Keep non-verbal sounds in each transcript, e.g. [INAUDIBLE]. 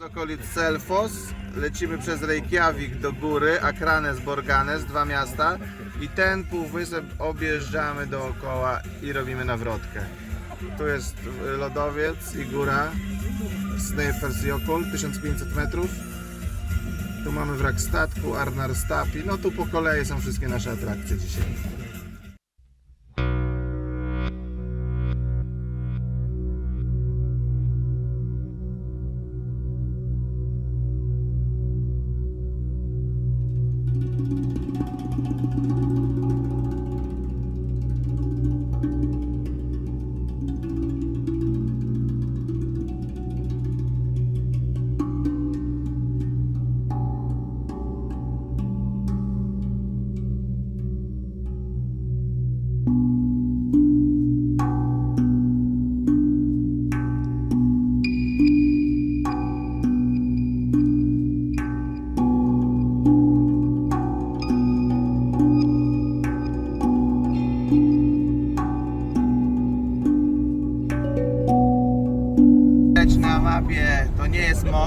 Z okolic Selfos lecimy przez Reykjavik do góry, Akranes, Borganes, dwa miasta i ten półwysep objeżdżamy dookoła i robimy nawrotkę. Tu jest lodowiec i góra Snæfellsjökull, 1500 metrów. Tu mamy wrak statku, Arnar Stapi. No tu po kolei są wszystkie nasze atrakcje dzisiaj.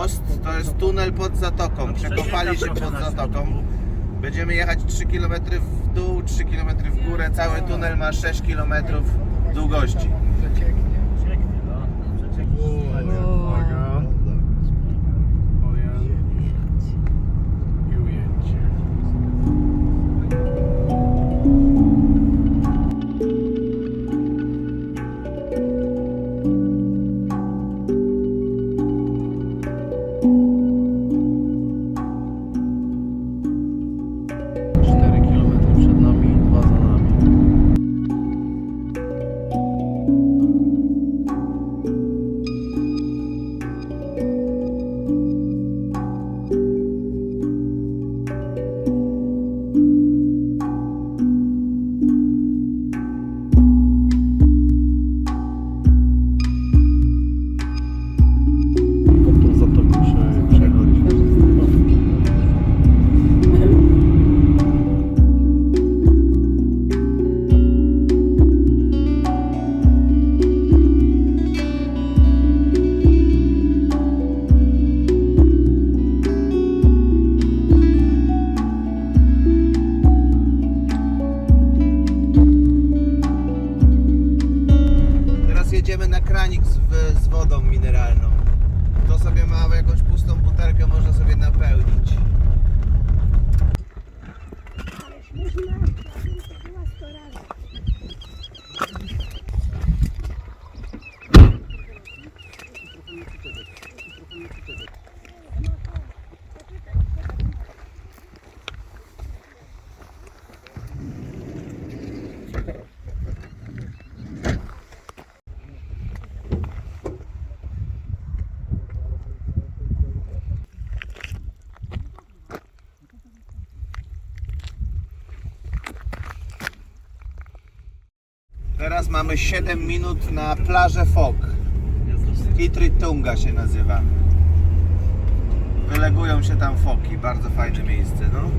Most, to jest tunel pod zatoką. Przekopali się pod zatoką. Będziemy jechać 3 km w dół, 3 km w górę. Cały tunel ma 6 km długości. Teraz mamy 7 minut na plażę Fok. Kitritunga się nazywa. Wylegują się tam foki, bardzo fajne miejsce, no.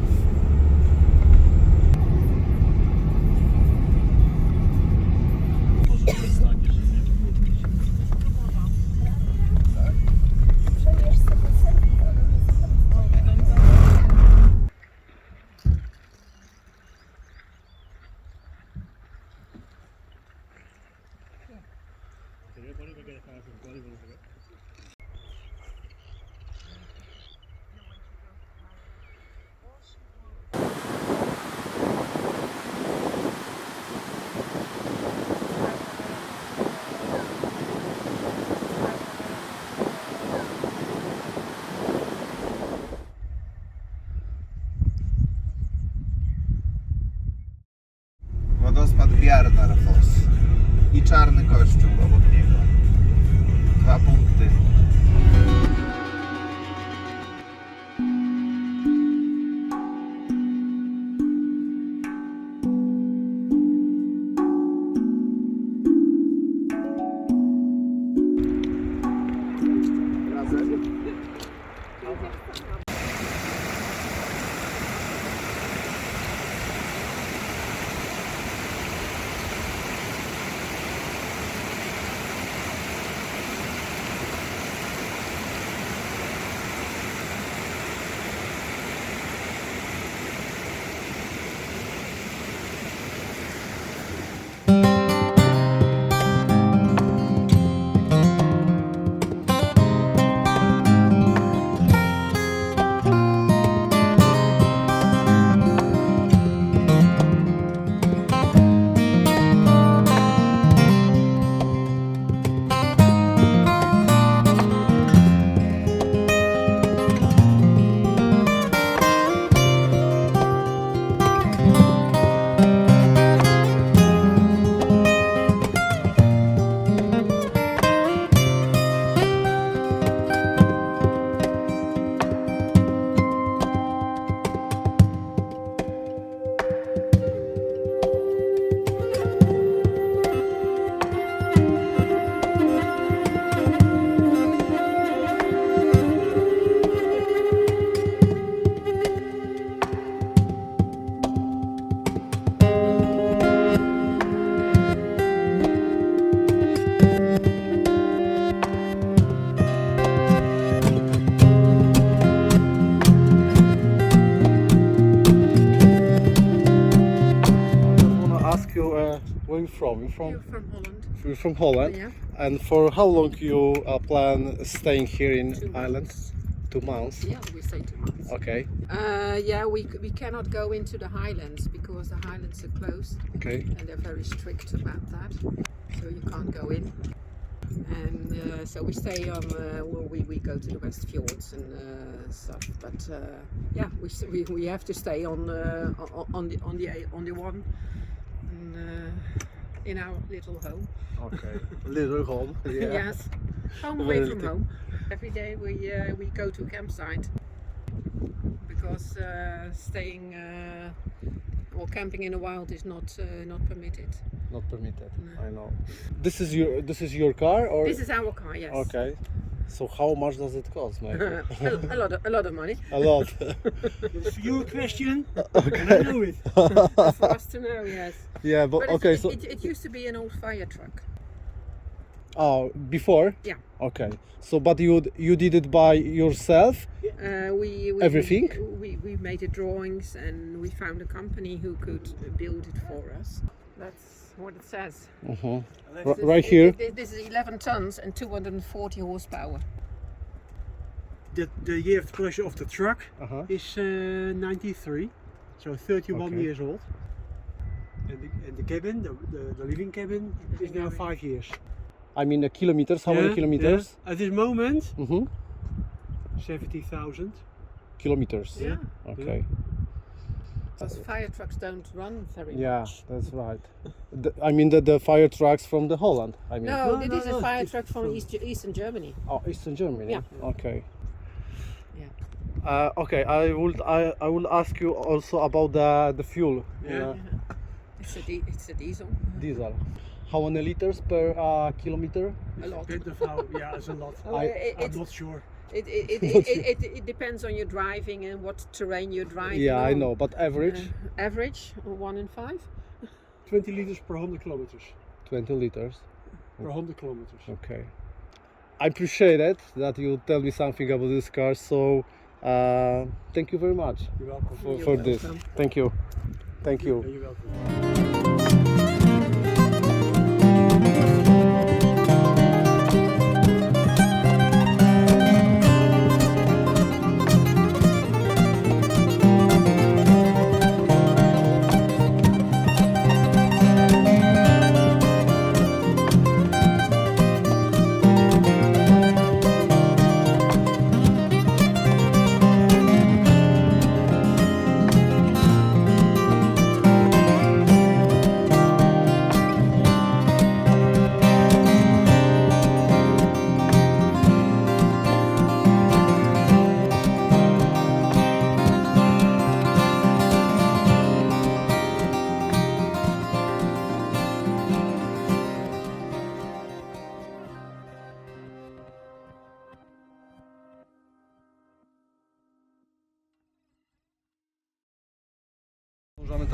Where you from? You from You're from Holland. you're from Holland. Yeah. And for how long you uh, plan staying here in Two Ireland? months. Two months. Yeah, we say two months. Okay. Uh, yeah, we, we cannot go into the highlands because the highlands are closed Okay. and they're very strict about that. So you can't go in. And uh, so we stay on, uh, well, we, we go to the West Fjords and uh, stuff. But uh, yeah, we, we, we have to stay on, uh, on, the, on, the, on the one in our little home. Okay. [LAUGHS] Little home. Yeah. Yes, home away from home. Every day we uh, we go to a campsite because uh, staying uh, or camping in the wild is not uh, not permitted. Not permitted. No. I know. This is your this is your car or This is our car, yes. Okay. So how much does it cost, mate? [LAUGHS] a, a lot, of, a lot of money A lot. It's your question. And I know it. [LAUGHS] for us to know. Yes, yeah, but, but okay, it, so it, it used to be an old fire truck. oh, before? Yeah. Okay. So but you you did it by yourself? Uh, we, we Everything? We, we made the drawings and we found a company who could build it for us. That's what it says. Let's- R- right here. This is 11 tons and 240 horsepower. The, the year of production of the truck Uh-huh. is uh, 93, so 31 Okay. years old. And the, and the cabin, the, the, the living cabin, is now five years. I mean uh, kilometers, how many Yeah, kilometers? yeah. At this moment, Mhm. 70,000. Kilometers. Yeah. Okay. Because fire trucks don't run very Yeah, much. that's right. The, I mean the, the fire trucks from the Holland. I mean. No, No, this no, is no, a fire it's truck from from- East, Eastern Germany. Oh, Eastern Germany. Yeah. Okay. Yeah. Uh, okay, I would I, I will ask you also about the the fuel. Yeah. uh, [LAUGHS] It's a, di- it's a diesel. diesel. How many liters per uh, kilometer? A lot. Bit of how, yeah, it's a lot. [LAUGHS] Oh, I- it, I'm it, not sure. It, it, it, it, [LAUGHS] it, it depends on your driving and what terrain you're driving. Yeah, I know, but average Uh, average, one in five. 20 liters per 100 kilometers. 20 liters. Per 100 kilometers. Okay. I appreciate it that you tell me something about this car. So uh, thank you very much You're welcome. for, You're for this. Thank you. Thank Yeah, you. You're welcome.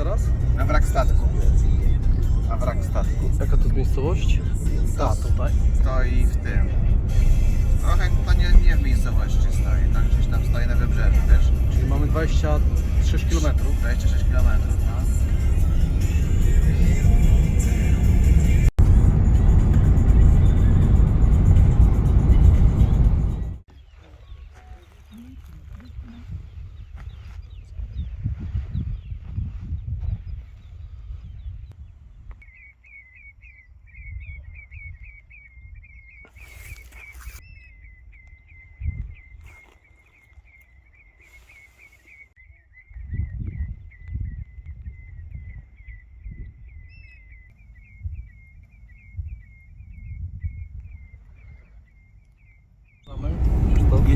Teraz? Na wrak statku. Na wrak statku. Jaka to jest miejscowość? To tutaj. stoi w tym. Trochę to nie, nie w miejscowości stoi, tak gdzieś tam stoi na wybrzeżu, wiesz? Czyli mamy 26 km. 26 km. No.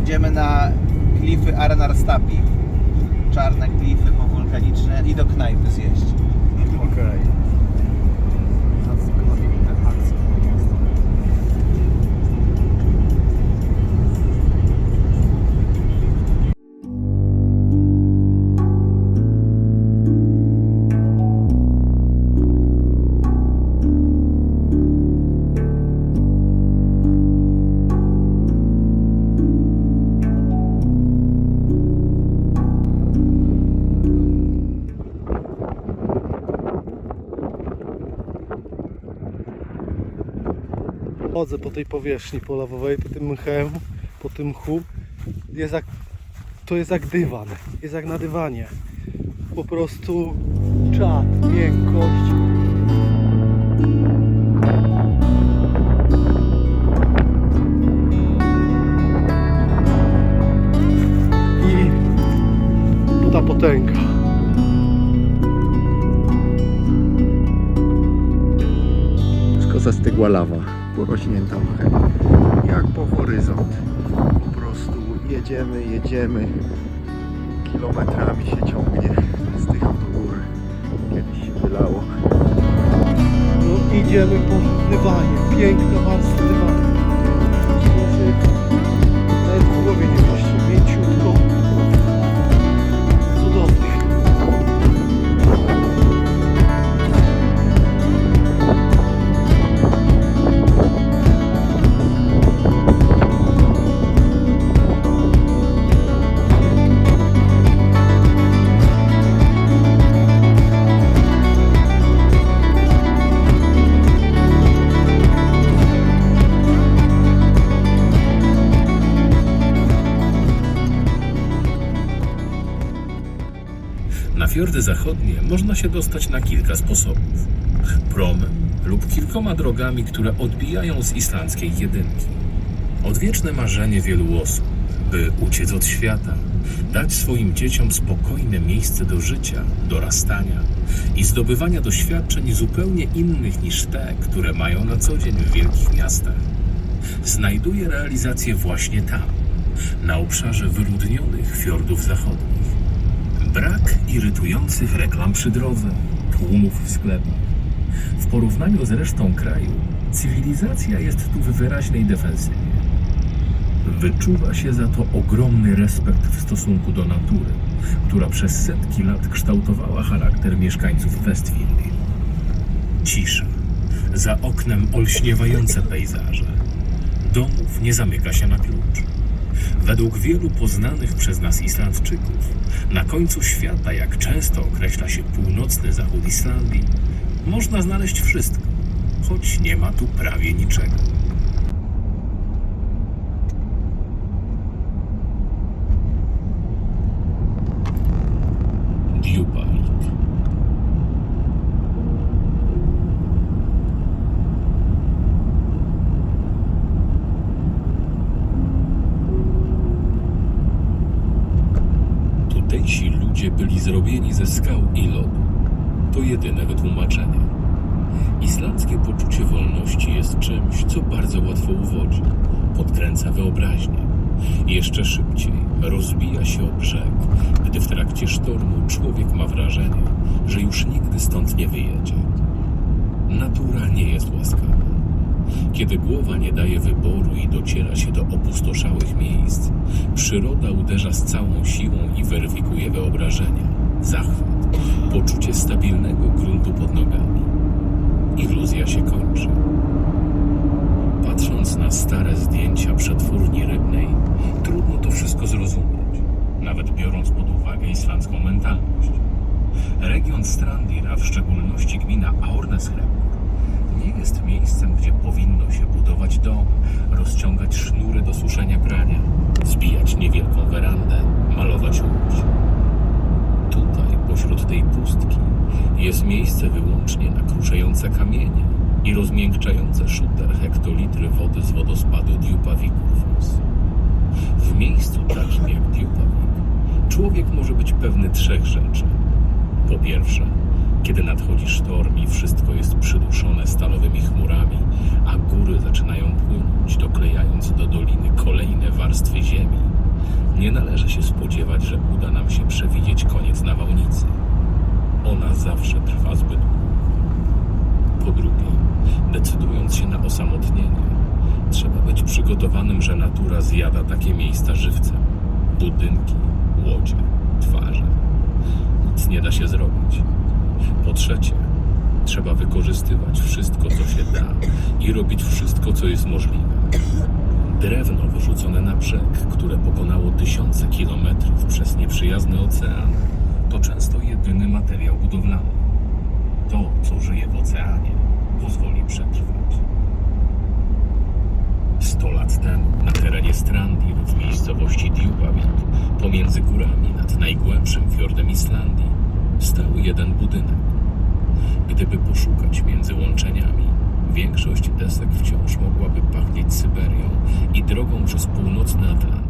Jedziemy na klify Arnarstapi. Czarne klify powulkaniczne i do knajpy zjeść. Okej. Chodzę po tej powierzchni polawowej, po tym mchem, po tym mchu. Jest jak, to jest jak dywan, jest jak na dywanie. Po prostu czad, miękkość. I ta potęga. Skosa stygła lawa, porośnięta mchem, jak po horyzont. Po prostu jedziemy, jedziemy, kilometrami się ciągnie z tych do góry. Kiedyś się wylało. No idziemy po dywanie, piękna warstwa dywanu. Fiordy zachodnie można się dostać na kilka sposobów. Promem lub kilkoma drogami, które odbijają z islandzkiej jedynki. Odwieczne marzenie wielu osób, by uciec od świata, dać swoim dzieciom spokojne miejsce do życia, dorastania i zdobywania doświadczeń zupełnie innych niż te, które mają na co dzień w wielkich miastach. Znajduje realizację właśnie tam, na obszarze wyludnionych fiordów zachodnich. Brak irytujących reklam przy drodze, tłumów w sklepach. W porównaniu z resztą kraju, cywilizacja jest tu w wyraźnej defensywie. Wyczuwa się za to ogromny respekt w stosunku do natury, która przez setki lat kształtowała charakter mieszkańców Westfirli. Cisza. Za oknem olśniewające pejzaże. Domów nie zamyka się na klucz. Według wielu poznanych przez nas Islandczyków, na końcu świata, jak często określa się północny zachód Islandii, można znaleźć wszystko, choć nie ma tu prawie niczego. Podkręca wyobraźnię. Jeszcze szybciej rozbija się o brzeg, gdy w trakcie sztormu człowiek ma wrażenie, że już nigdy stąd nie wyjedzie. Natura nie jest łaskawa. Kiedy głowa nie daje wyboru i dociera się do opustoszałych miejsc, przyroda uderza z całą siłą i weryfikuje wyobrażenia, zachwyt, poczucie stabilnego gruntu pod nogami. Iluzja się kończy. Patrząc na stare zdjęcia przetwórni rybnej, trudno to wszystko zrozumieć, nawet biorąc pod uwagę islandzką mentalność. Region Strandir, a w szczególności gmina Aorneshreppur, nie jest miejscem, gdzie powinno się budować dom, rozciągać sznury do suszenia prania, zbijać niewielką werandę, malować łódź. Tutaj, pośród tej pustki, jest miejsce wyłącznie na kruszające kamienie i rozmiękczające szuter hektolitry wody z wodospadu Djupavikurfos. W miejscu takim jak Djupavik człowiek może być pewny trzech rzeczy. Po pierwsze, kiedy nadchodzi sztorm i wszystko jest przyduszone stalowymi chmurami, a góry zaczynają płynąć, doklejając do doliny kolejne warstwy ziemi, nie należy się spodziewać, że uda nam się przewidzieć koniec nawałnicy. Ona zawsze trwa zbyt długo. Po drugie, decydując się na osamotnienie, trzeba być przygotowanym, że natura zjada takie miejsca żywcem. Budynki, łodzie, twarze. Nic nie da się zrobić. Po trzecie, trzeba wykorzystywać wszystko, co się da i robić wszystko, co jest możliwe. Drewno wyrzucone na brzeg, które pokonało tysiące kilometrów przez nieprzyjazny ocean, to często jedyny materiał budowlany. To, co żyje w oceanie, pozwoli przetrwać. 100 lat temu na terenie Strandir w miejscowości Djupavik, pomiędzy górami nad najgłębszym fiordem Islandii, stał jeden budynek. Gdyby poszukać między łączeniami, większość desek wciąż mogłaby pachnieć Syberią i drogą przez północny Atlantyk.